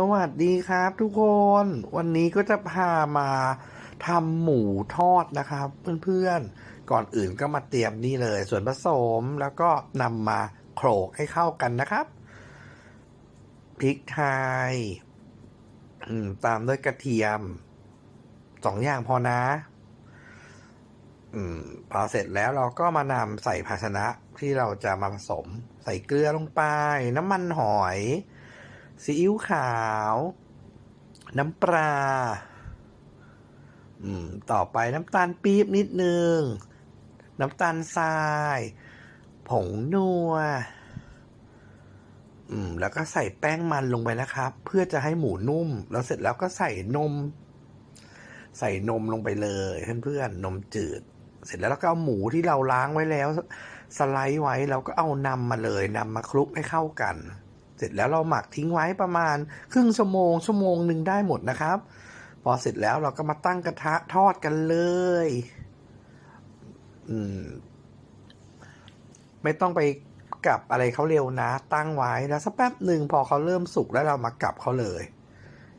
สวัสดีครับทุกคน วันนี้ก็จะพามาทำหมูทอดนะครับ เพื่อนๆ ก่อนอื่นก็มาเตรียมนี่เลย ส่วนผสมแล้วก็นำมาโขลกให้เข้ากันนะครับพริกไทยตามด้วยกระเทียมสองอย่างพอนะอพอเสร็จแล้วเราก็มานำใส่ภาชนะที่เราจะมาผสม ใส่เกลือลงไป น้ำมันหอย ซีอิ๊วขาว น้ำปลาอืมต่อไปน้ำตาลปี๊บนิดนึง น้ำตาลทราย ผงนัวอืมแล้วก็ใส่แป้งมันลงไปนะครับ เพื่อจะให้หมูนุ่ม แล้วเสร็จแล้วก็ใส่นม ใส่นมลงไปเลยเพื่อนๆนมจืด เสร็จแล้วเราก็เอาหมูที่เราล้างไว้แล้ว สไลด์ไว้เราก็เอานำมาเลยนำมาคลุกให้เข้ากัน เสร็จแล้วเราหมักทิ้งไว้ประมาณครึ่งชั่วโมงชั่วโมงหนึ่งได้หมดนะครับ พอเสร็จแล้วเราก็มาตั้งกระทะทอดกันเลยอืมไม่ต้องไปกลับอะไรเขาเร็วนะ ตั้งไว้แล้วสักแป๊บหนึ่งพอเขาเริ่มสุกแล้วเรามากลับเขาเลย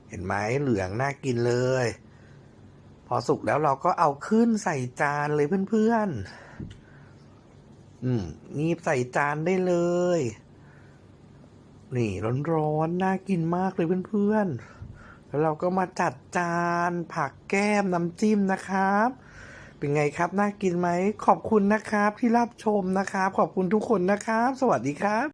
เห็นไหมเหลืองน่ากินเลย พอสุกแล้วเราก็เอาขึ้นใส่จานเลยเพื่อนๆอืมนี่ใส่จานได้เลย นี่ร้อนๆ น่ากินมากเลยเพื่อนๆ แล้วเราก็มาจัดจานผักแก้มน้ำจิ้มนะครับ เป็นไงครับ น่ากินไหม ขอบคุณนะครับที่รับชมนะครับ ขอบคุณทุกคนนะครับ สวัสดีครับ